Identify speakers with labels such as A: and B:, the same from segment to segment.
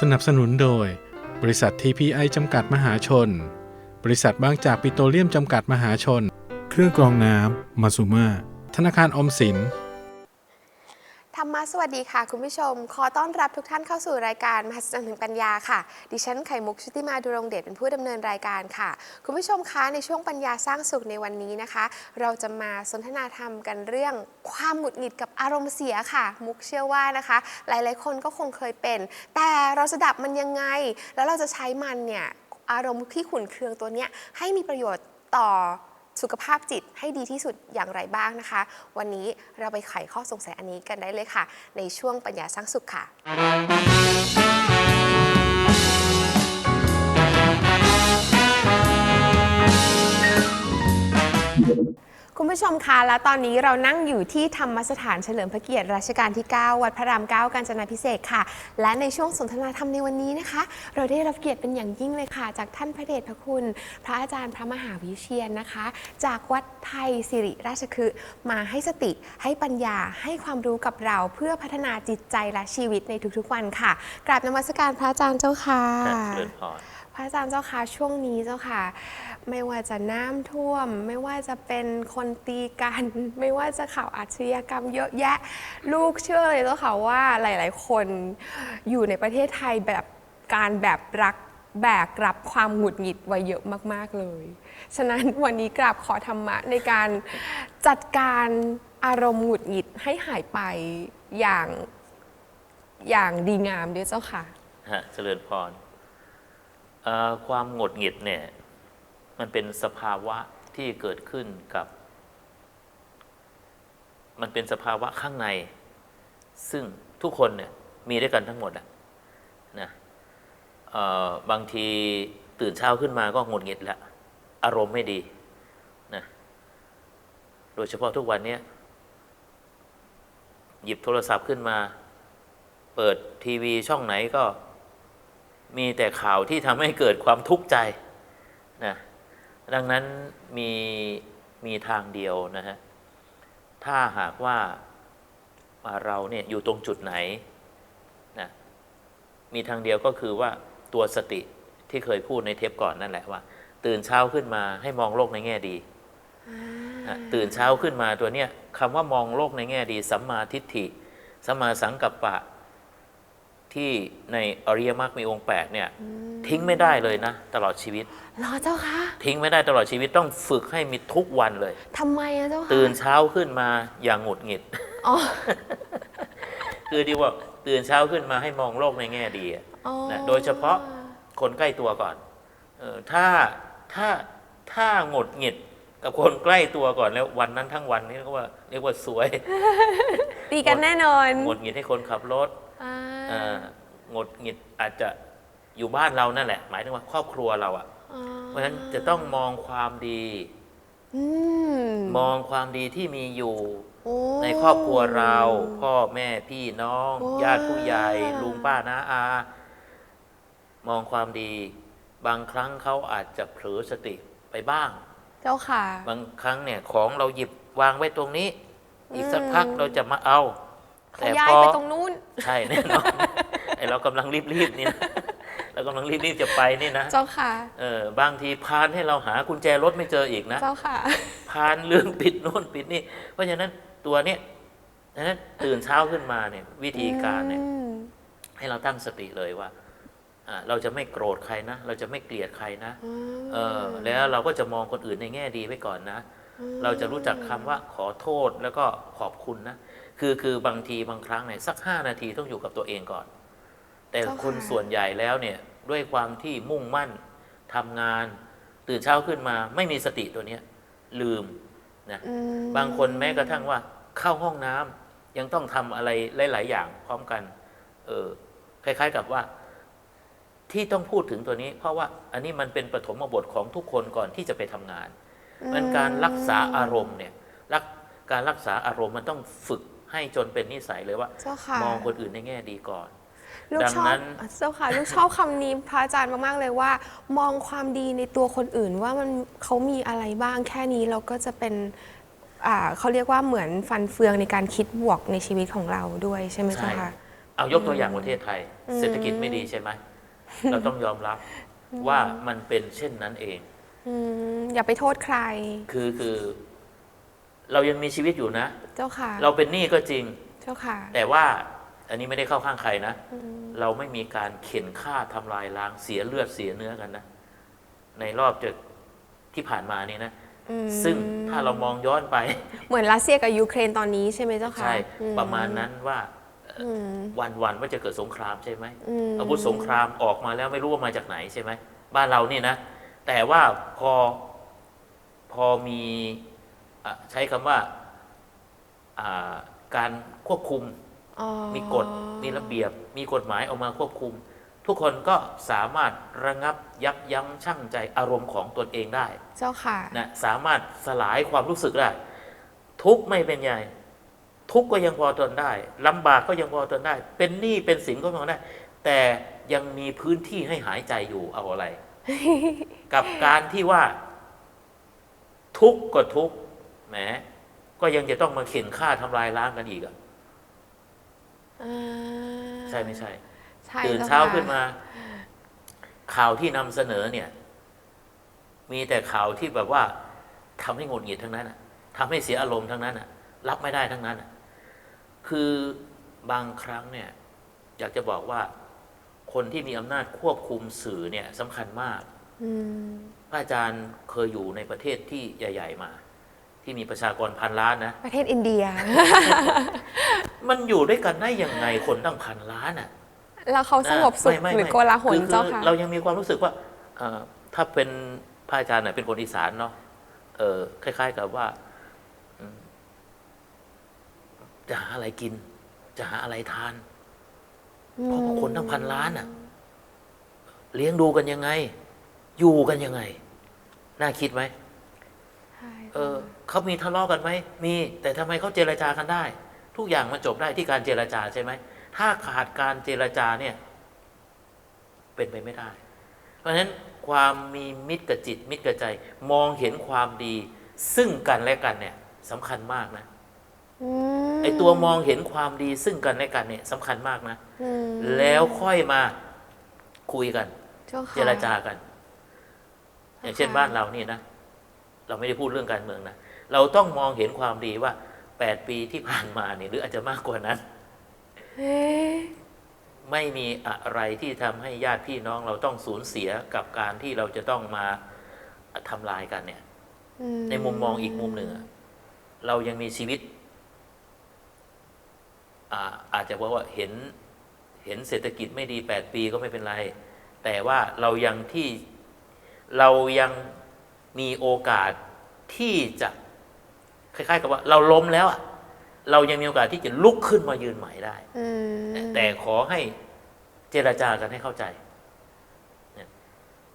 A: สนับสนุนโดย บริษัท TPI จำกัดมหาชน บริษัทบางจากปิโตรเลียมจำกัดมหาชน เครื่องกรองน้ำมาซูมาธนาคารออมสิน
B: ธรรมะสวัสดีค่ะคุณผู้ชม ขอต้อนรับทุกท่านเข้าสู่รายการมหัศจรรย์ถึงปัญญาค่ะ ดิฉันไข่มุกชุติมาดุรงเดชเป็นผู้ดำเนินรายการค่ะ คุณผู้ชมคะในช่วงปัญญาสร้างสุขในวันนี้นะคะ เราจะมาสนทนาธรรมกันเรื่องความหงุดหงิดกับอารมณ์เสียค่ะ มุกเชื่อว่านะคะ หลายๆ คนก็คงเคยเป็น แต่เราจะดับมันยังไง แล้วเราจะใช้มันเนี่ยอารมณ์ที่ขุ่นเคืองตัวเนี้ยให้มีประโยชน์ต่อ สุขภาพจิตให้ดีที่สุดอย่างไรบ้างนะคะ วันนี้เราไปไขข้อสงสัยอันนี้กันได้เลยค่ะ ในช่วงปัญญาสร้างสุขค่ะ คุณผู้ชมคะและตอนนี้เรานั่งอยู่ที่ธรรมสถานเฉลิมพระเกียรติรัชกาลที่ 9 วัดพระราม 9 กาญจนาพิเศษกค่ะ และในช่วงสนทนาธรรมในวันนี้นะคะ เราได้รับเกียรติเป็นอย่างยิ่งเลยค่ะ จากท่านพระเดชพระคุณ พระอาจารย์พระมหาวิเชียนนะคะ จากวัดไทยสิริราชคฤห์มาให้สติให้ปัญญาให้ความรู้กับเราเพื่อพัฒนาจิตใจและชีวิตในทุกๆวันค่ะกราบนมัสการพระอาจารย์เจ้าค่ะ
C: เจริญพร
B: ระอาจารย์เจ้าค่ะช่วงนี้เจ้าค่ะ ไม่ว่าจะน้ำท่วม ไม่ว่าจะเป็นคนตีกัน ไม่ว่าจะข่าวอาชญากรรมเยอะแยะ ลูกเชื่อเลยเจ้าค่ะว่าหลาย ๆ คนอยู่ในประเทศไทยแบบการแบบรักแบกรับความหงุดหงิดไว้เยอะมาก ๆ เลย ฉะนั้นวันนี้กราบขอธรรมะในการจัดการอารมณ์หงุดหงิดให้หายไปอย่างอย่างดีงามด้วยเจ้าค่ะ
C: ฮะ เจริญพร ความหงดหงิดเนี่ย มันเป็นสภาวะที่เกิดขึ้นกับ มันเป็นสภาวะข้างใน ซึ่งทุกคนเนี่ยมีด้วยกันทั้งหมดอะนะบางทีตื่นเช้าขึ้นมาก็หงดหงิดล้วอารมณ์ไม่ดีนะโดยเฉพาะทุกวันนี้หยิบโทรศัพท์ขึ้นมา เปิดทีวีช่องไหนก็ มีแต่ข่าวที่ทำให้เกิดความทุกข์ใจนะดังนั้นมีมีทางเดียวนะฮะถ้าหากว่าอ่าเราเนี่ยอยู่ตรงจุดไหนนะมีทางเดียวก็คือว่าตัวสติที่เคยพูดในเทปก่อนนั่นแหละว่า ตื่นเช้าขึ้นมาให้มองโลกในแง่ดีนะตื่นเช้าขึ้นมาตัวเนี้ยคำว่ามองโลกในแง่ดีสัมมาทิฏฐิสัมมาสังกัปปะ ที่ในอริยมรรคมีองค์แปดเนี่ยทิ้งไม่ได้เลยนะ ตลอดชีวิต
B: รอเจ้าคะ
C: ทิ้งไม่ได้ตลอดชีวิตต้องฝึกให้มีทุกวันเลย
B: ทำไมอะเจ้าคะ
C: ตื่นเช้าขึ้นมาอย่างหงุดหงิด
B: อ๋อ
C: คือดีว่าตื่นเช้าขึ้นมาให้มองโลกในแง่ดีอะ
B: อ๋อ
C: นะโดยเฉพาะคนใกล้ตัวก่อนเออถ้าถ้าถ้าหงุดหงิดกับคนใกล้ตัวก่อนแล้ววันนั้นทั้งวันนี่เรียกว่าเรียกว่าสวย
B: ตีกันแน่นอน
C: หงุดหงิดให้คนขับรถ
B: อ่า
C: เอ่อ หงุดหงิดอาจจะอยู่บ้านเรานั่นแหละ หมายถึงว่าครอบครัวเราอะ่ะ เพราะฉะนั้นจะต้องมองความดี
B: อืม
C: มองความดีที่มีอยู่
B: โอ้
C: ในครอบครัวเรา พ่อแม่พี่น้อง
B: โอ้
C: ญาติผู้ใหญ่ ลุงป้าน้าอา มองความดี บางครั้งเขาอาจจะเผลอสติไปบ้าง
B: เจ้าค่ะ
C: บางครั้งเนี่ยของเราหยิบวางไว้ตรงนี้ อีกสัก
B: อืม
C: พักเราจะมาเอา
B: ขยายไปตรงนู้น
C: ใช่แน่นอนไอเรากำลังรีบๆนี่นะเรากำลังรีบๆจะไปนี่นะ
B: เจ้าค่ะ
C: เออบางทีพานให้เราหากุญแจรถไม่เจออีกนะ
B: เจ้าค่ะ
C: พานเรื่องปิดโน่นปิดนี่ เพราะฉะนั้นตัวเนี้ยดังนั้นตื่นเช้าขึ้นมาเนี่ย วิธีการเนี่ย
B: อืม
C: ให้เราตั้งสติเลยว่าอ่าเราจะไม่โกรธใครนะ เราจะไม่เกลียดใครนะเออแล้วเราก็จะมองคนอื่นในแง่ดีไว้ก่อนนะ เราจะรู้จักคำว่าขอโทษแล้วก็ขอบคุณนะ คือคือบางทีบางครั้งเนี่ยสักห้านาทีต้องอยู่กับตัวเองก่อน แต่
B: เจ้าค่ะ
C: คนส่วนใหญ่แล้วเนี่ยด้วยความที่มุ่งมั่นทำงาน ตื่นเช้าขึ้นมาไม่มีสติตัวเนี้ยลืมนะ
B: อืม
C: บางคนแม้กระทั่งว่าเข้าห้องน้ำยังต้องทำอะไรหลาย ๆ อย่างพร้อมกัน เออคล้าย ๆกับว่า ที่ต้องพูดถึงตัวนี้ เพราะว่าอันนี้มันเป็นปฐมบทของทุกคนก่อนที่จะไปทำงานมันการรักษาอารมณ์เนี่ยรักการรักษาอารมณ์มันต้องฝึก ให้จนเป็นนิสัยเลยว่า
B: เจ้าค่ะ
C: มองคนอื่นในแง่ดีก่อน
B: ลูก
C: ดัง
B: ชอบ
C: นั้น
B: เจ้าค่ะลูกชอบคำนี้พระอาจารย์มากๆเลยว่า มองความดีในตัวคนอื่นว่ามันเขามีอะไรบ้างแค่นี้เราก็จะเป็นอ่าเขาเรียกว่าเหมือนฟันเฟืองในการคิดบวกในชีวิตของเราด้วยใช่ไหมเจ้าค่ะ
C: เอายกตัวอย่างประเทศไทย
B: อืม
C: เศรษฐกิจไม่ดีใช่ไหมเราต้องยอมรับว่ามันเป็นเช่นนั้นเอง
B: อืมอย่าไปโทษใคร
C: คือคือ เรายังมีชีวิตอยู่นะ
B: เจ้าค่ะ
C: เราเป็นหนี้ก็จริง
B: เจ้าค่ะ
C: แต่ว่าอันนี้ไม่ได้เข้าข้างใครนะเราไม่มีการเข็นฆ่าทำลายล้างเสียเลือดเสียเนื้อกันนะ ในรอบจะที่ผ่านมานี่นะ
B: อืม
C: ซึ่งถ้าเรามองย้อนไป
B: เหมือนรัสเซียกับยูเครนตอนนี้ใช่ไหมเจ้าค่ะ
C: ใช่
B: อื
C: ประมาณนั้นว่า
B: อืม
C: วันวันๆว่าจะเกิดสงครามใช่ไหม
B: อืม
C: อาวุธสงครามออกมาแล้วไม่รู้ว่ามาจากไหนใช่ไหมบ้านเรานี่นะ แต่ว่าพอพอมีอะ ใช้คำว่าอ่าการควบคุม
B: อ๋อ
C: มีกฎมีระเบียบ มีกฎหมายออกมาควบคุม ทุกคนก็สามารถระงับยับยั้งชั่งใจอารมณ์ของตนเองได้
B: เจ้าค่ะ
C: นะสามารถสลายความรู้สึกได้ ทุกข์ไม่เป็นใหญ่ทุกข์ก็ยังพอทนได้ลำบากก็ยังพอทนได้ เป็นหนี้เป็นสินก็พอได้ แต่ยังมีพื้นที่ให้หายใจอยู่เอาอะไร กับการที่ว่า ทุกข์ก็ทุกข์ แหมก็ยังจะต้องมาเข็นฆ่าทำลายล้างกันอีกอะ
B: อ่า
C: ใช่ไม่ใช่
B: ใช่
C: ตื่น
B: จ้
C: เช้า
B: ค่ะ
C: ขึ้นมา ข่าวที่นำเสนอเนี่ย มีแต่ข่าวที่แบบว่าทำให้หงุดหงิดทั้งนั้นอะทำให้เสียอารมณ์ทั้งนั้นอะรับไม่ได้ทั้งนั้นอะคือบางครั้งเนี่ย อยากจะบอกว่า คนที่มีอำนาจควบคุมสื่อเนี่ยสำคัญมาก
B: อืม
C: พระอาจารย์เคยอยู่ในประเทศที่ใหญ่ ๆ มา ที่มีประชากรพันล้านนะ
B: ประเทศอินเดีย
C: มันอยู่ด้วยกันได้ยังไงคนตั้งพันล้านอะ
B: แล้วเขาสงบสุข
C: ไม่ไม่
B: หรือ
C: ไม่
B: โกลาหล
C: คือ
B: เจ้า
C: คือ
B: ค่ะ
C: เรายังมีความรู้สึกว่าเอ่อถ้าเป็นพระอาจารย์น่ะเป็นคนอีสานเนาะเออคล้าย ๆ กับว่าอืมจะหาอะไรกิน จะหาอะไรทานเพราะว่าคนทั้งพันล้านอะ เลี้ยงดูกันยังไง อยู่กันยังไง น่าคิดไหม
B: ใช่
C: เออเขามีทะเลาะกันไหมมีแต่ทำไมเขาเจรจากันได้ ทุกอย่างมันจบได้ที่การเจรจาใช่ไหมถ้าขาดการเจรจาเนี่ย เป็นไปไม่ได้ เพราะฉะนั้นความมีมิตรกับจิต มิตรกับใจ มองเห็นความดี ซึ่งกันและกันเนี่ยสำคัญมากนะ
B: อืม
C: ไอตัวมองเห็นความดีซึ่งกันและกันเนี่ยสำคัญมากนะ
B: อืม
C: แล้วค่อยมาคุยกัน
B: เจ้าค่ะ
C: เจรจากัน อย่างเช่นบ้านเรานี่นะ เราไม่ได้พูดเรื่องการเมืองนะ เราต้องมองเห็นความดีว่าแปดปีที่ผ่านมาเนี่ยหรืออาจจะมากกว่านั้น
B: เอ๊ะ
C: ไม่มีอะไรที่ทำให้ญาติพี่น้องเราต้องสูญเสียกับการที่เราจะต้องมาทำลายกันเนี่ย
B: อื
C: ในมุมมองอีกมุมหนึ่งอะเรายังมีชีวิตอาอาจจะบอกว่าเห็นเห็นเศรษฐกิจไม่ดีแปดปีก็ไม่เป็นไร แต่ว่าเรายังที่เรายัง มีโอกาสที่จะคล้าย ๆ กับว่าเราล้มแล้วอะเรายังมีโอกาสที่จะลุกขึ้นมายืนใหม่ได้
B: อืม
C: แต่ขอให้เจรจากันให้เข้าใจเนี่ย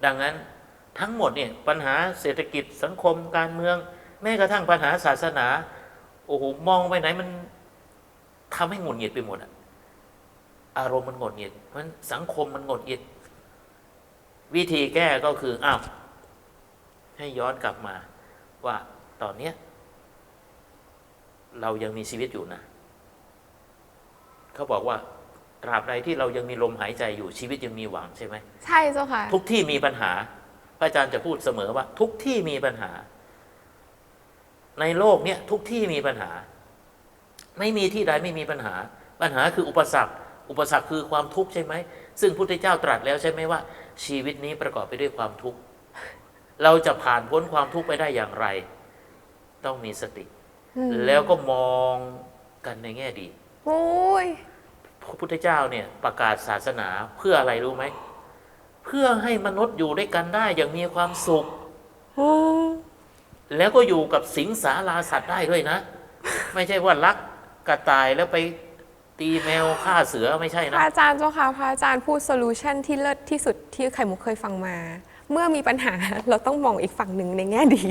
C: ดังนั้นทั้งหมดเนี่ยปัญหาเศรษฐกิจสังคมการเมือง แม้กระทั่งปัญหาศาสนา โอ้โหมองไปไหนมันทำให้หงุดหงิดไปหมดอะอารมณ์มันหงุดหงิดเพราะฉะนั้นสังคมมันหงุดหงิด วิธีแก้ก็คืออ้าว ให้ย้อนกลับมาว่าตอนเนี้ยเรายังมีชีวิตอยู่นะ เขาบอกว่าตราบใดที่เรายังมีลมหายใจอยู่ชีวิตยังมีหวังใช่ไหม
B: ใช่เจ้าค่ะ
C: ทุกที่มีปัญหา พระอาจารย์จะพูดเสมอว่า ทุกที่มีปัญหา ในโลกเนี้ยทุกที่มีปัญหา ไม่มีที่ใดไม่มีปัญหา ปัญหาคืออุปสรรค อุปสรรคคือความทุกข์ใช่ไหม ซึ่งพุทธเจ้าตรัสแล้วใช่ไหมว่า ชีวิตนี้ประกอบไปด้วยความทุกข์ เราจะผ่านพ้นความทุกข์ไปได้อย่างไร ต้องมีสติ
B: อืม
C: แล้วก็มองกันในแง่ดี
B: โอ้ย
C: พระพุทธเจ้าเนี่ยประกาศศาสนาเพื่ออะไรรู้ไหม เพื่อให้มนุษย์อยู่ด้วยกันได้อย่างมีความสุข
B: โอ้
C: แล้วก็อยู่กับสิงสาราสัตว์ได้ด้วยนะ ไม่ใช่ว่ารักกระต่ายแล้วไปตีแมวฆ่าเสือไม่ใช่
B: พ
C: นะ
B: ระอาจารย์เจ้าค่ะพระอาจารย์พูดโซลูชันที่เลิศที่สุดที่ไข่มุกเคยฟังมา เมื่อมีปัญหาเราต้องมองอีกฝั่งหนึ่งในแง่ดี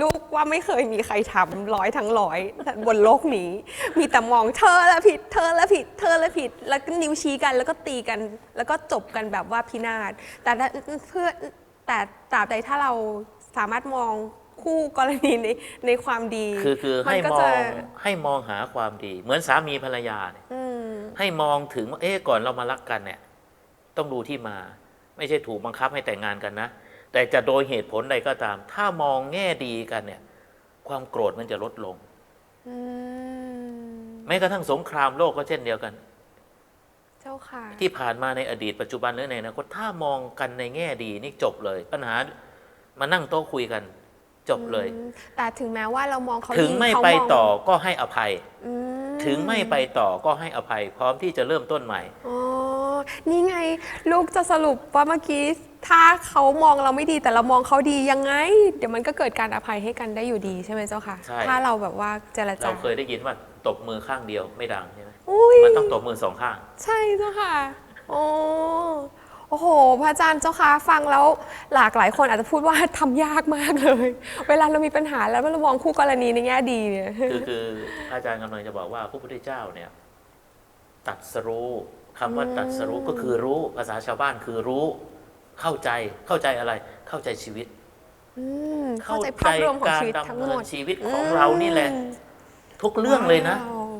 B: ลูกว่าไม่เคยมีใครทำร้อยทั้งร้อยบนโลกนี้ มีแต่มองเธอละผิด เธอละผิด เธอละผิด แล้วก็นิ้วชี้กันแล้วก็ตีกัน แล้วก็จบกันแบบว่าพินาศแต่ถ้าเพื่อแต่ตราบใดถ้าเราสามารถมองคู่กรณีในในความดี
C: คือคือให้
B: นก็
C: มอ
B: จะ
C: งให้มองหาความดี เหมือนสามีภรรยาเนี่ย
B: อืม
C: ให้มองถึงว่าเอ๊ะก่อนเรามารักกันเนี่ย ต้องดูที่มา ไม่ใช่ถูกบังคับให้แต่งงานกันนะ แต่จะโดยเหตุผลใดก็ตาม ถ้ามองแง่ดีกันเนี่ย ความโกรธมันจะลดลง
B: อืม
C: แม้กระทั่งสงครามโลกก็เช่นเดียวกัน
B: เจ้าค่ะ
C: ที่ผ่านมาในอดีตปัจจุบันหรือในอนาคตถ้ามองกันในแง่ดีนี่จบเลย ปัญหามานั่งโต๊ะคุยกัน จบเลย
B: อืมแต่ถึงแม้ว่าเรามองเขา
C: ถึง
B: ดี
C: ไม่
B: เขา
C: ไป
B: มง
C: ต่อก็ให้อภัย
B: อืม
C: ถึงไม่ไปต่อก็ให้อภัย พร้อมที่จะเริ่มต้นใหม่
B: อ๋อ นี่ไง ลูกจะสรุปว่าเมื่อกี้ ถ้าเขามองเราไม่ดีแต่เรามองเขาดียังไง เดี๋ยวมันก็เกิดการอภัยให้กันได้อยู่ดีใช่ไหมเจ้าค่ะ
C: ใช่
B: ถ้าเราแบบว่าเจรจา
C: เราเคยได้ยินว่าตบมือข้างเดียวไม่ดังใช่ไหม
B: อุ้ย
C: มันต้องตบมือสองข้าง
B: ใช่เจ้าค่ะ โอ้โอ้โห พระอาจารย์เจ้าค่ะฟังแล้วหลากหลายคนอาจจะพูดว่า ทำยากมากเลย เวลาเรามีปัญหาแล้วเรามองคู่กรณีในแง่ดีเนี่ย
C: คือคืออาจารย์กำลังจะบอกว่าพระพุทธเจ้าเนี่ยตัดสรู้ คำว่าตัดสรู้ก็คือรู้ภาษาชาวบ้านคือรู้ เข้าใจเข้าใจอะไรเข้าใจชีวิต
B: อืมเข้าใจภาพรวมของ
C: การ
B: ชีวิตทั้ง
C: ดำ
B: ห
C: เนิ
B: ม
C: น
B: ด
C: ชีวิตของเรานี่แหละ ทุกเรื่องเลยนะ
B: ว้าว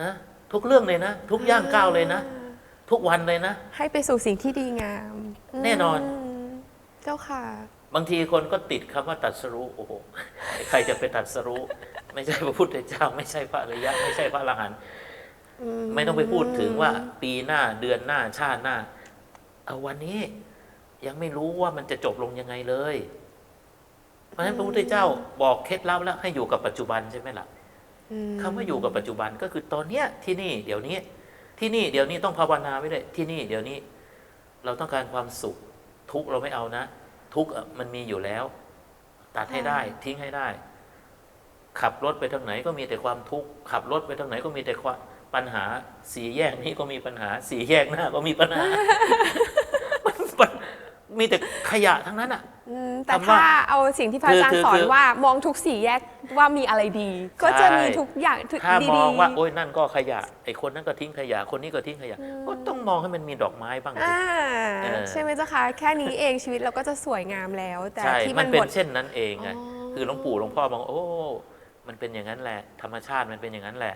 C: นะทุกเรื่องเลยนะ ทุกย่างก้าวเลยนะ ทุกวันเลยนะ
B: ให้ไปสู่สิ่งที่ดีงาม
C: แน่นอน
B: มเจ้าค่ะ
C: บางทีคนก็ติดคำว่าตัดสรู้โอ้โหใครจะไปตัดสรู้ ไม่ใช่พระพุทธเจ้า ไม่ใช่พระอริยะ ไม่ใช่พระอรหันต์ ไม่ต้องไปพูดถึงว่า ปีหน้าเดือนหน้าชาติหน้า เอาวันนี้ ยังไม่รู้ว่ามันจะจบลงยังไงเลย เพราะฉะนั้นพระพุทธเจ้าบอกเคล็ดลับแล้วให้อยู่กับปัจจุบันใช่ไหมล่ะ
B: อืม
C: คำว่าอยู่กับปัจจุบันก็คือตอนเนี้ยที่นี่เดี๋ยวนี้ ที่นี่เดี๋ยวนี้ต้องภาวนาไว้เลยที่นี่เดี๋ยวนี้ เราต้องการความสุข ทุกข์เราไม่เอานะ ทุกข์อะมันมีอยู่แล้ว ตัดให้ได้ ทิ้งให้ได้ ขับรถไปทางไหนก็มีแต่ความทุกข์ขับรถไปทางไหนก็มีแต่ความ ปัญหาสี่แยกนี้ก็มีปัญหาสี่แยกหน้าก็มีปัญหามันมันมีแต่ขยะทั้งนั้นอะ
B: อืมแต่
C: คำว่า
B: ถ้าเอาสิ่งที่พระอาจาร
C: คื
B: ย์
C: อ
B: สอ
C: คื
B: น
C: อ
B: ว่ามองทุกสี่แยกว่ามีอะไรดี ก็จะมีทุกอย่างทุก
C: ถ้า
B: ดี
C: มอง
B: ๆ
C: ว่าโอ้ยนั่นก็ขยะไอ้คนนั้นก็ทิ้งขยะคนนี้ก็ทิ้งขยะ ก็ต้องมองให้มันมีดอกไม้บ้างสิ
B: อ่า
C: เออ
B: ใช่ไหมเจ้าคะแค่นี้เองชีวิตเราก็จะสวยงามแล้ว แต่
C: ใช่
B: ที่
C: มั
B: มันน
C: เป็
B: ห
C: น
B: มด
C: เช่นนั้นเองไง
B: อ๋อ
C: คือหลวงปู่หลวงพ่อบอกโอ้ มันเป็นอย่างนั้นแหละ ธรรมชาติมันเป็นอย่างนั้นแหละ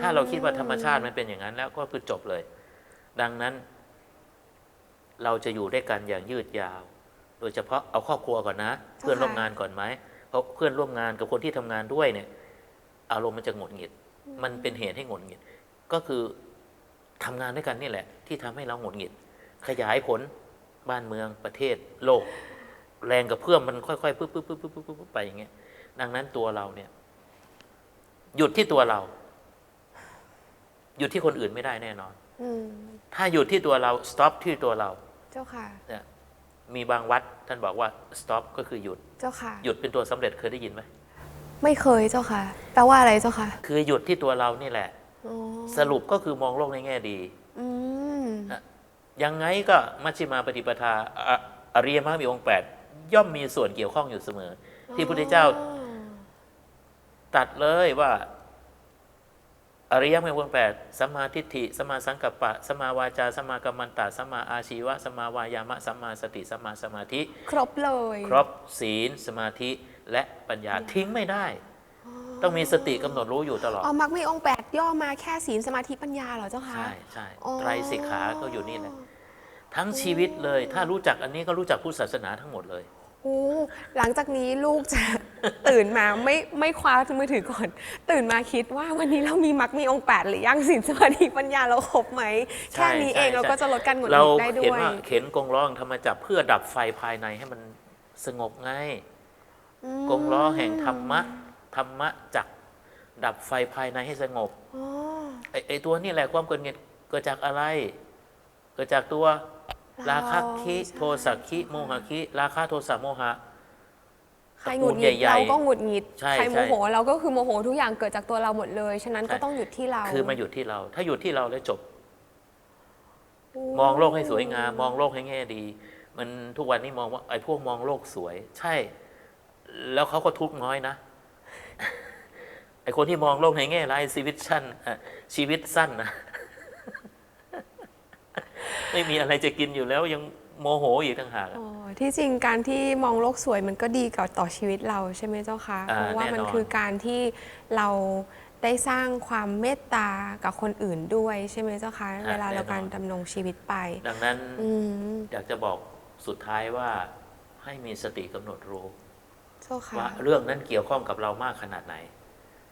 C: ถ้าเราคิดว่าธรรมชาติมันเป็นอย่างนั้นแล้วก็คือจบเลย ดังนั้น เราจะอยู่ด้วยกันอย่างยืดยาว โดยเฉพาะเอาครอบครัวก่อนนะ เพื่อนร่วมงานก่อนไหมเพราะเพื่อนร่วมงานกับคนที่ทำงานด้วยเนี่ย อารมณ์มันจะหงุดหงิด มันเป็นเหตุให้หงุดหงิด ก็คือทำงานด้วยกันนี่แหละ ที่ทำให้เราหงุดหงิด ขยายผลบ้านเมืองประเทศโลก แรงกับเพื่อมมันค่อยๆปึ๊บปึ๊บปึ๊บปึ๊บปึ๊บปึ๊บไปอย่างเงี้ยดังนั้นตัวเราเนี่ย หยุดที่ตัวเรา หยุดที่คนอื่นไม่ได้แน่นอน
B: อืม
C: ถ้าหยุดที่ตัวเรา stop ที่ตัวเรา
B: เจ้าค่ะ
C: เนี่ยมีบางวัดท่านบอกว่า stop ก็คือหยุด
B: เจ้าค่ะ
C: หยุดเป็นตัวสำเร็จเคยได้ยินไหม
B: ไม่เคยเจ้าค่ะแปลว่าอะไรเจ้าค่ะ
C: คือหยุดที่ตัวเรานี่แหละ
B: อ๋อ
C: สรุปก็คือมองโลกในแง่ดี
B: อืม
C: ยังไงก็มัชฌิมาปฏิปทาอะอริยมรรคมีองค์แปดย่อมมีส่วนเกี่ยวข้องอยู่เสมอ ที่พระพุทธเจ้าตัดเลยว่า อริยมรรคองค์แปดสัมมาทิฏฐิสัมมาสังกัปปะสัมมาวาจาสัมมากัมมันตะสัมมาอาชีวะสัมมาวายามะสัมมาสติสัมมาสมาธิ
B: ครบเลย
C: ครบศีล สมาธิและปัญญาทิ้งไม่ได้ ต้องมีสติกำหนดรู้อยู่ตลอด
B: อ๋อมักมีองค์แปดย่อมาแค่ศีลสมาธิปัญญาเหรอเจ้าค่ะ
C: ใช่ใช่
B: อ๋อ
C: ไตรสิกขาก็อยู่นี่แหละทั้งชีวิตเลย ถ้ารู้จักอันนี้ก็รู้จักพุทธศาสนาทั้งหมดเลย
B: โอ้ หลังจากนี้ลูกจะตื่นมาไม่ไม่คว้ามือถือก่อน ตื่นมาคิดว่าวันนี้เรามีมักมีองค์แปดหรือยังศีลสมาธิปัญญาเราครบไหม
C: ใช่
B: แค่นี้เอง
C: ใช่
B: เราก็จะลดการหงุดห
C: เรา
B: งิดได้ด้
C: เห็น
B: วย
C: ว่าเข็นกงล้อธรรมจักรเพื่อดับไฟภายในให้มันสงบไง
B: อืม
C: กงล้อแห่งธรรมะธรรมะจักรดับไฟภายในให้สงบ
B: อ๋อ
C: ไอ้ไอ้ตัวนี่แหละความเกิดเงินเกิดจากอะไร เกิดจากตัว ราคะคิ
B: ใช่
C: โทสักคิโมหะคิราคะโทสะโมหะ
B: ใครหงุดหงิด
C: ใหญ่ๆ
B: เราก็หงุดหงิด
C: ใช่
B: ใครโมโห
C: ใช่
B: เราก็คือโมโหทุกอย่างเกิดจากตัวเราหมดเลย ฉะนั้นก็
C: ใช่
B: ต้องหยุดที่เรา
C: คือมาหยุดที่เรา ถ้าหยุดที่เราแล้วจบ มองโลกให้สวยงาม มองโลกให้แง่ดี มันทุกวันนี้มองว่าไอ้พวกมองโลกสวย ใช่ แล้วเขาก็ทุกข์น้อยนะไอ้คนที่มองโลกในแง่ร้ายชีวิตสั้นอะชีวิตสั้นนะ ไม่มีอะไรจะกินอยู่แล้วยังโมโหอีกต่างหากอะ
B: อ๋อที่จริงการที่มองโลกสวยมันก็ดีกับต่อชีวิตเราใช่ไหมเจ้าคะ
C: อ่า
B: เพราะว่า
C: แน่นอน
B: มันคือการที่เราได้สร้างความเมตตากับคนอื่นด้วยใช่ไหมเจ้าคะเวลาเราการดำรงชีวิตไป
C: ดังนั้น
B: อืม
C: อยากจะบอกสุดท้ายว่าให้มีสติกำหนดรู้
B: เจ้าค่ะ
C: ว่าเรื่องนั้นเกี่ยวข้องกับเรามากขนาดไหน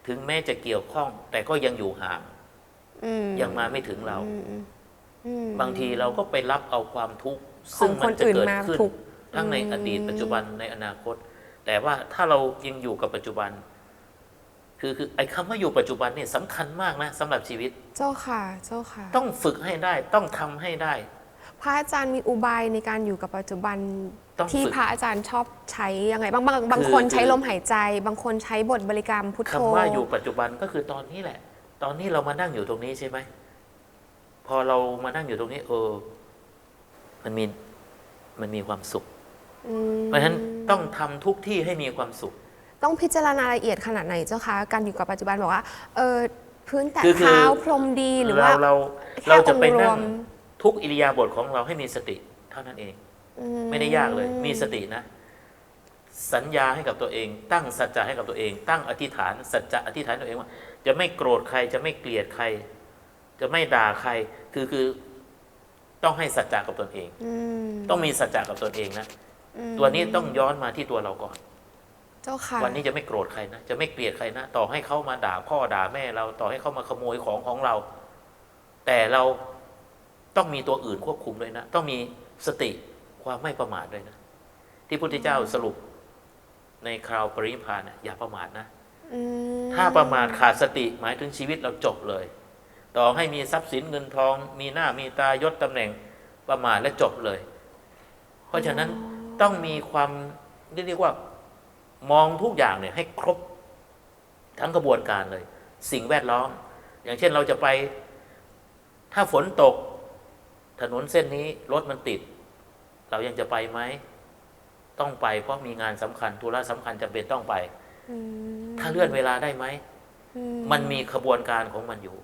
C: ถึงแม้จะเกี่ยวข้องแต่ก็ยังอยู่ห่าง
B: อืม
C: ยังมาไม่ถึงเรา
B: อืมอืมอืม
C: บางทีเราก็ไปรับเอาความทุกข์
B: ของ
C: ซึ่งมันจะเกิด
B: คนอื่นมา
C: ขึ้น
B: ทุกข์
C: ทั้งใน
B: อืม
C: อดีตปัจจุบันในอนาคต แต่ว่าถ้าเรายังอยู่กับปัจจุบัน คือคือไอ้คำว่าอยู่ปัจจุบันเนี่ยสำคัญมากนะสำหรับชีวิต
B: เจ้าค่ะเจ้าค่ะ
C: ต้องฝึกให้ได้ต้องทำให้ได้
B: พระอาจารย์มีอุบายในการอยู่กับปัจจุบัน
C: ต้อง
B: ที่
C: ฝึก
B: พระอาจารย์ชอบใช้ยังไงบางบางบาง
C: คือ
B: คนใช้
C: คือ
B: ลมหายใจ บางคนใช้บทบริกรรมพุทโธ
C: คำว่าอยู่ปัจจุบันก็คือตอนนี้แหละ ตอนนี้เรามานั่งอยู่ตรงนี้ใช่ไหม พอเรามานั่งอยู่ตรงนี้ เออ มันมีมันมีความสุข
B: อืม
C: เพราะฉะนั้นต้องทำทุกที่ให้มีความสุข
B: ต้องพิจารณาละเอียดขนาดไหนเจ้าคะการอยู่กับปัจจุบันบอกว่า เออพื้นแตะ
C: คือคือ
B: เท้าพรมดีหรือว่า
C: เราเรา
B: แค่
C: เราจะไป
B: องค์ร
C: นั่
B: ว
C: ง
B: ม
C: ทุกอิริยาบถของเราให้มีสติเท่านั้นเอง
B: อื
C: ไม่ได้ยากเลย มีสตินะ สัญญาให้กับตัวเอง ตั้งสัจจะให้กับตัวเอง ตั้งอธิษฐาน สัจจะอธิษฐานตัวเองว่า จะไม่โกรธใครจะไม่เกลียดใคร จะไม่ด่าใครคือคือต้องให้สัจจะกับตนเอง
B: อืม
C: ต้องมีสัจจะกับตนเองนะ
B: อืม
C: ตัวนี้ต้องย้อนมาที่ตัวเราก่อน
B: เจ้าค่ะ
C: วันนี้จะไม่โกรธใครนะจะไม่เกลียดใครนะต่อให้เขามาด่าพ่อด่าแม่เราต่อให้เขามาขโมยของของเรา แต่เราต้องมีตัวอื่นควบคุมด้วยนะ ต้องมีสติความไม่ประมาทด้วยนะ ที่พุทธเจ้าสรุปในคราวปรินิพพานนะอย่าประมาทนะ
B: อืม
C: ถ้าประมาทขาดสติหมายถึงชีวิตเราจบเลย ต่อให้มีทรัพย์สินเงินทอง มีหน้ามีตายศตำแหน่งประมาทและจบเลย เพราะฉะนั้นต้องมีความเรียกว่ามองทุกอย่างเนี่ยให้ครบทั้งกระบวนการเลย สิ่งแวดล้อม อย่างเช่นเราจะไป ถ้าฝนตก ถนนเส้นนี้รถมันติด เรายังจะไปไหม ต้องไปเพราะมีงานสำคัญธุระสำคัญจำเป็นต้องไป
B: อืม
C: ถ้าเลื่อนเวลาได้ไหม
B: อื
C: มันมีขบวนการของมันอยู่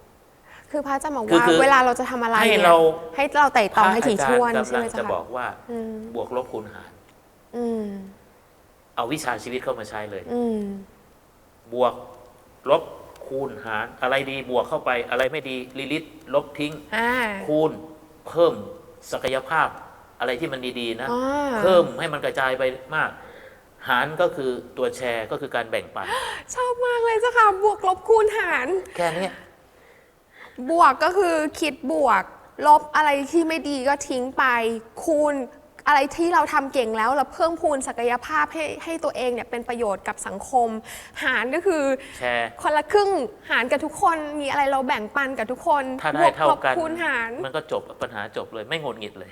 B: คือพระอาจารย์บอก
C: คือ
B: ว่า
C: คือ
B: เวลาเราจะทำอะไร
C: ให้
B: เนี่ย
C: เรา
B: ให้เราไต่ตองให้ถี่ถ้วน
C: พระอา
B: ใช่
C: จาร
B: ไหม
C: ย์
B: เจ้ากำ
C: ลังจะบอ
B: ค่ะ
C: กว่า
B: อืม
C: บวกลบคูณหาร
B: อืม
C: เอาวิชาชีวิตเข้ามาใช้เลย
B: อืม
C: บวกลบคูณหาร อะไรดีบวกเข้าไปอะไรไม่ดีลิลิตลบทิ้ง
B: อ่า
C: คูณเพิ่มศักยภาพอะไรที่มันดีๆนะ
B: อ่า
C: เพิ่มให้มันกระจายไปมาก หารก็คือตัวแชร์ก็คือการแบ่งปัน
B: ชอบมากเลยเจ้าค่ะ บวกลบคูณหาร
C: แค่เนี้ย
B: บวกก็คือคิดบวก ลบอะไรที่ไม่ดีก็ทิ้งไป คูณอะไรที่เราทำเก่งแล้วเราเพิ่มพูนศักยภาพให้ให้ตัวเองเนี่ยเป็นประโยชน์กับสังคม หารก็คือ
C: แชร์
B: คนละครึ่งหารกับทุกคนมีอะไรเราแบ่งปันกับทุกคน
C: ถ้า
B: บ
C: ได้
B: วก
C: เท่า
B: ลบ
C: กัน
B: คูณหาร
C: มันก็จบปัญหาจบเลยไม่งดหงิดเลย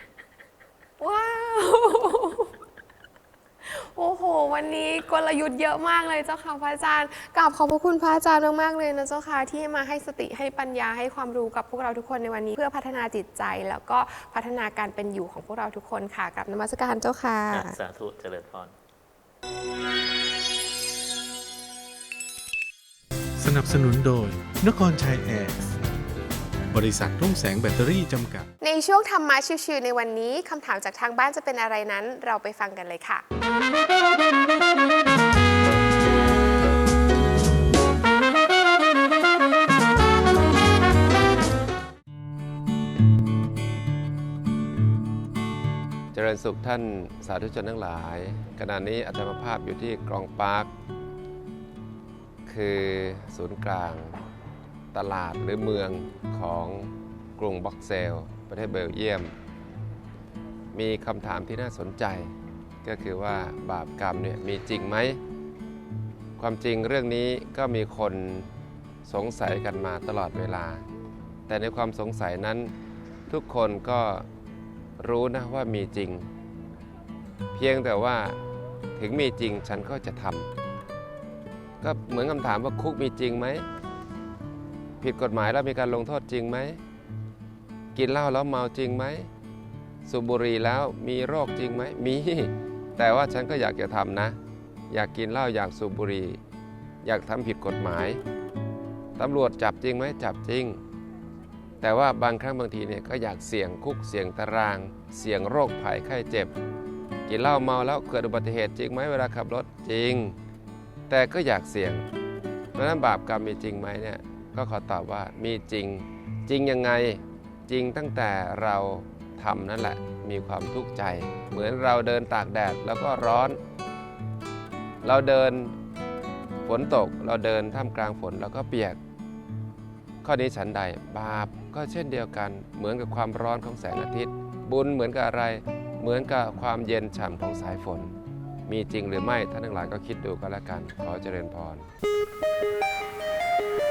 B: ว้าว โอ้โห วันนี้กลยุทธ์เยอะมากเลยเจ้าค่ะพระอาจารย์กราบขอบพระคุณพระอาจารย์มากๆเลยนะเจ้าค่ะที่มาให้สติให้ปัญญาให้ความรู้กับพวกเราทุกคนในวันนี้ เพื่อพัฒนาจิตใจแล้วก็พัฒนาการเป็นอยู่ของพวกเราทุกคนค่ะกับนมัสการเจ้าค่ะ
C: สาธุเจริญพร
A: สนับสนุนโดยนครชัยแอร์ บริษัทรุ่งแสงแบตเตอรี่จำกัด
B: ในช่วงธรรมะชิวๆในวันนี้คำถามจากทางบ้านจะเป็นอะไรนั้น เราไปฟังกันเลยค่ะ
D: เจริญสุขท่านสาธุชนทั้งหลาย ขณะนี้อาตมาภาพอยู่ที่กรองปาร์คคือศูนย์กลาง ตลาดหรือเมืองของกรุงบ็อกเซล ประเทศเบลเยียม มีคำถามที่น่าสนใจ ก็คือว่าบาปกรรมเนี่ยมีจริงไหม ความจริงเรื่องนี้ก็มีคนสงสัยกันมาตลอดเวลา แต่ในความสงสัยนั้นทุกคนก็รู้นะว่ามีจริง เพียงแต่ว่าถึงมีจริงฉันก็จะทำก็เหมือนคำถามว่าคุกมีจริงไหม ผิดกฎหมายแล้วมีการลงโทษจริงไหม กินเหล้าแล้วเมาจริงไหม สูบบุหรี่แล้วมีโรคจริงไหม มี แต่ว่าฉันก็อยากจะทำนะ อยากกินเหล้าอยากสูบบุหรี่ อยากทำผิดกฎหมายตำรวจจับจริงไหมจับจริง แต่ว่าบางครั้งบางทีเนี่ยก็อยากเสี่ยงคุกเสี่ยงตาราง เสี่ยงโรคภัยไข้เจ็บ กินเหล้าเมาแล้วเกิดอุบัติเหตุจริงไหมเวลาขับรถจริง แต่ก็อยากเสี่ยงเพราะฉะนั้นบาปกรรมมีจริงไหมเนี่ย ก็ขอตอบว่ามีจริง จริงยังไงจริงตั้งแต่เราทำนั่นแหละมีความทุกข์ใจ เหมือนเราเดินตากแดดแล้วก็ร้อน เราเดินฝนตกเราเดินท่ามกลางฝนแล้วก็เปียก ข้อนี้ฉันใดบาปก็เช่นเดียวกัน เหมือนกับความร้อนของแสงอาทิตย์ บุญเหมือนกับอะไร เหมือนกับความเย็นฉ่ำของสายฝน มีจริงหรือไม่ท่านทั้งหลายก็คิดดูก็แล้วกัน ขอเจริญพร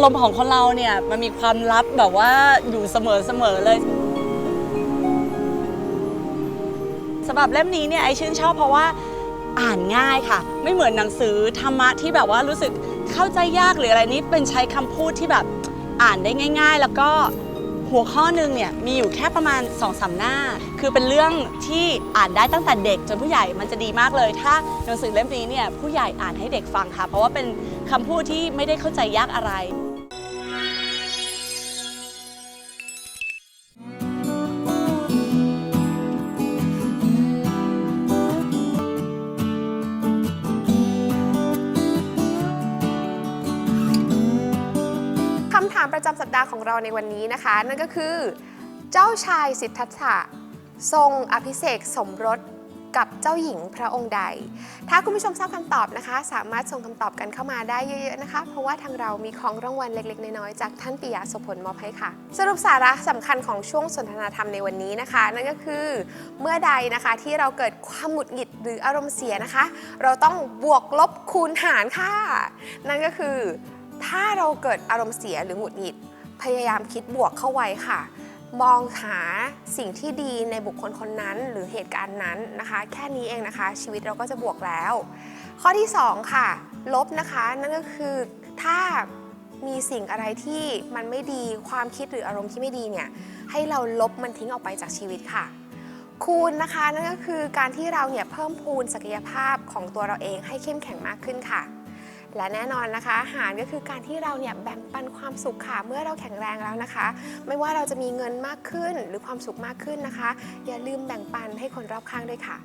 E: ารมณ์ของคนเราเนี่ยมันมีความลับแบบว่าอยู่เสมอๆเลยสำหรับเล่มนี้เนี่ยไอชื่นชอบเพราะว่าอ่านง่ายค่ะ ไม่เหมือนหนังสือธรรมะที่แบบว่ารู้สึกเข้าใจยากหรืออะไรนี้เป็นใช้คำพูดที่แบบอ่านได้ง่าย ๆ แล้วก็หัวข้อหนึ่งเนี่ยมีอยู่แค่ประมาณ2อสหน้า คือเป็นเรื่องที่อ่านได้ตั้งแต่เด็กจนผู้ใหญ่มันจะดีมากเลย ถ้าหนังสือเล่มนี้เนี่ยผู้ใหญ่อ่านให้เด็กฟังค่ะ เพราะว่าเป็นคำพูดที่ไม่ได้เข้าใจยากอะไรา
B: ของเราในวันนี้นะคะ นั่นก็คือ เจ้าชายสิทธัตถะทรงอภิเษกสมรสกับเจ้าหญิงพระองค์ใด ถ้าคุณผู้ชมทราบคำตอบนะคะ สามารถส่งคำตอบกันเข้ามาได้เยอะๆนะคะ เพราะว่าทางเรามีของรางวัลเล็กๆ น้อยๆ จากท่านปิยะสพลมอบให้ค่ะ สรุปสาระสำคัญของช่วงสนทนาธรรมในวันนี้นะคะ นั่นก็คือ เมื่อใดนะคะที่เราเกิดความหงุดหงิดหรืออารมณ์เสียนะคะ เราต้องบวกลบคูณหารค่ะ นั่นก็คือ ถ้าเราเกิดอารมณ์เสียหรือหงุดหงิด พยายามคิดบวกเข้าไว้ค่ะ มองหาสิ่งที่ดีในบุคคลคนนั้นหรือเหตุการณ์นั้นนะคะ แค่นี้เองนะคะ ชีวิตเราก็จะบวกแล้ว ข้อที่ 2 ค่ะ ลบนะคะ นั่นก็คือถ้ามีสิ่งอะไรที่มันไม่ดีความคิดหรืออารมณ์ที่ไม่ดีเนี่ยให้เราลบมันทิ้งออกไปจากชีวิตค่ะ คูณนะคะนั่นก็คือการที่เราเนี่ยเพิ่มพูนศักยภาพของตัวเราเองให้เข้มแข็งมากขึ้นค่ะ และแน่นอนนะคะอาหารก็คือการที่เราเนี่ยแบ่งปันความสุขค่ะเมื่อเราแข็งแรงแล้วนะคะ ไม่ว่าเราจะมีเงินมากขึ้นหรือความสุขมากขึ้นนะคะ อย่าลืมแบ่งปันให้คนรอบข้างด้วยค่ะ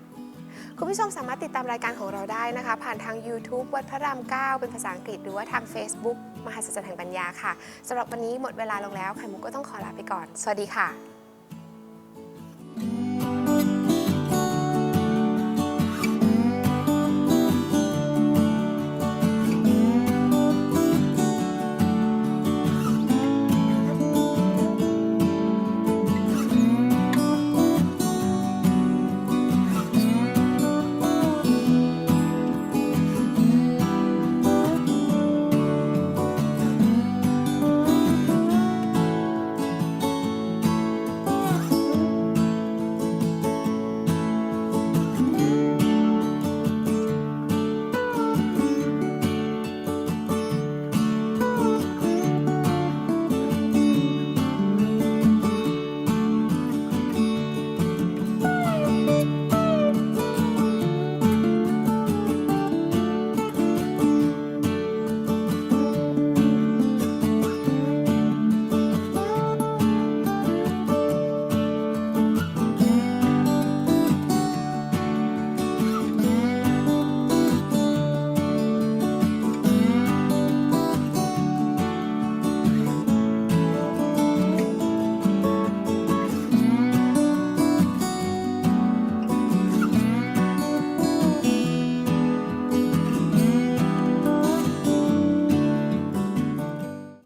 B: คุณผู้ชมสามารถติดตามรายการของเราได้นะคะ ผ่านทาง YouTube วัดพระราม 9 เป็นภาษาอังกฤษ หรือว่าทาง Facebook มหาสัจจรรย์แห่งปัญญาค่ะสำหรับวันนี้หมดเวลาลงแล้วไข่มุกก็ต้องขอลาไปก่อน สวัสดีค่ะ